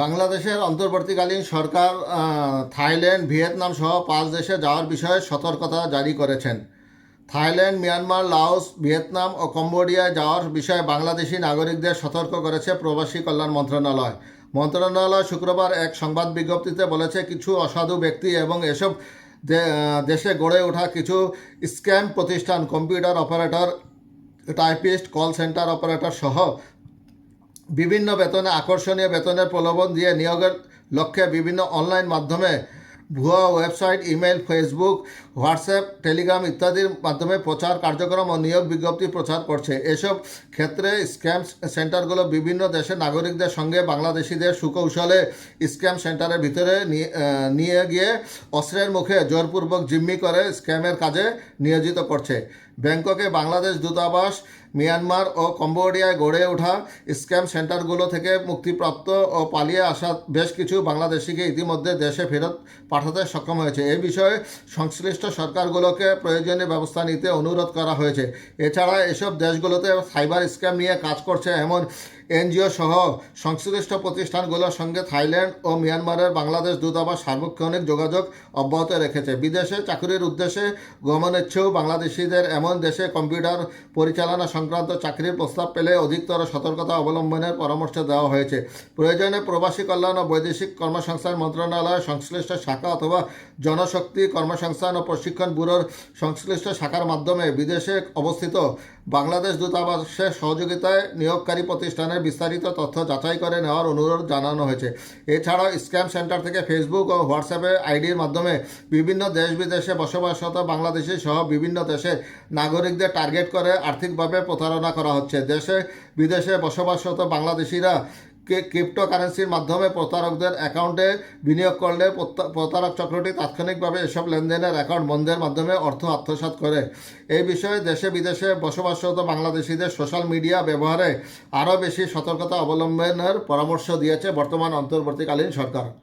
বাংলাদেশের অন্তর্বর্তীকালীন সরকার Thailand, Vietnam সহ পাঁচ দেশে যাওয়ার বিষয়ে সতর্কতা জারি করেছেন। থাইল্যান্ড, মিয়ানমার, লাওস, ভিয়েতনাম ও কম্বোডিয়ায় যাওয়ার বিষয়ে বাংলাদেশি নাগরিকদের সতর্ক করেছে প্রবাসী কল্যাণ মন্ত্রণালয়। মন্ত্রণালয় শুক্রবার এক সংবাদ বিজ্ঞপ্তিতে বলেছে, কিছু অসাধু ব্যক্তি এবং এসব দেশে গড়ে ওঠা কিছু স্ক্যাম প্রতিষ্ঠান, computer operator, typist, call centre operator সহ বিভিন্ন বেতনে আকর্ষণীয় বেতনের প্রলোভন দিয়ে নিয়োগের লক্ষ্যে বিভিন্ন অনলাইন মাধ্যমে ভুয়া website email Facebook, WhatsApp, Telegram ইত্যাদির মাধ্যমে প্রচার কার্যক্রম ও নিয়োগ বিজ্ঞপ্তি প্রচার করছে। এসব ক্ষেত্রে স্ক্যাম সেন্টারগুলো বিভিন্ন দেশের নাগরিকদের সঙ্গে বাংলাদেশিদের সুকৌশলে স্ক্যাম সেন্টারের ভিতরে নিয়ে- গিয়ে অস্ত্রের মুখে জোরপূর্বক জিম্মি করে স্ক্যামের কাজে নিয়োজিত করছে। ব্যাংককে বাংলাদেশ দূতাবাস মিয়ানমার ও কম্বোডিয়ায় গড়ে ওঠা স্ক্যাম সেন্টারগুলো থেকে মুক্তিপ্রাপ্ত ও পালিয়ে আসা বেশ কিছু বাংলাদেশিকে ইতিমধ্যে দেশে ফেরত পাঠাতে সক্ষম হয়েছে। এ বিষয়ে সংশ্লিষ্ট সরকারগুলোকে প্রয়োজনীয় ব্যবস্থা নিতে অনুরোধ করা হয়েছে। এছাড়া এসব দেশগুলোতে সাইবার স্ক্যাম নিয়ে কাজ করছে এমন এনজিও সহ সংশ্লিষ্ট প্রতিষ্ঠানগুলোর সঙ্গে থাইল্যান্ড ও মিয়ানমারের বাংলাদেশ দূতাবাস সার্বক্ষণিক যোগাযোগ অব্যাহত রেখেছে। বিদেশে চাকরির উদ্দেশ্যে গমনেচ্ছেও বাংলাদেশিদের এমন দেশে কম্পিউটার পরিচালনা সংক্রান্ত চাকরির প্রস্তাব পেলে অধিকতর সতর্কতা অবলম্বনের পরামর্শ দেওয়া হয়েছে। প্রয়োজনে প্রবাসী কল্যাণ ও বৈদেশিক কর্মসংস্থান মন্ত্রণালয় সংশ্লিষ্ট শাখা অথবা জনশক্তি কর্মসংস্থান ও প্রশিক্ষণ ব্যুরোর সংশ্লিষ্ট শাখার মাধ্যমে বিদেশে অবস্থিত বাংলাদেশ দূতাবাসের সহযোগিতায় নিয়োগকারী প্রতিষ্ঠানের বিস্তারিত তথ্য যাচাই করে নেওয়ার অনুরোধ জানানো হয়েছে। এছাড়াও স্ক্যাম সেন্টার থেকে ফেসবুক ও হোয়াটসঅ্যাপে আইডির মাধ্যমে বিভিন্ন দেশ বিদেশে বসবাসরত বাংলাদেশি সহ বিভিন্ন দেশের নাগরিকদের টার্গেট করে আর্থিকভাবে প্রতারণা করা হচ্ছে। দেশে বিদেশে বসবাসরত বাংলাদেশিরা ক্রিপ্টোকারেন্সির মাধ্যমে প্রতারকদের অ্যাকাউন্টে বিনিয়োগ করলে প্রতা- প্রতারক চক্রটি তাৎক্ষণিকভাবে এসব লেনদেনের অ্যাকাউন্ট বন্ধের মাধ্যমে অর্থ আত্মসাত করে। এই বিষয়ে দেশে বিদেশে বসবাসরত বাংলাদেশিদের সোশ্যাল মিডিয়া ব্যবহারে আরও বেশি সতর্কতা অবলম্বনের পরামর্শ দিয়েছে বর্তমান অন্তর্বর্তীকালীন সরকার।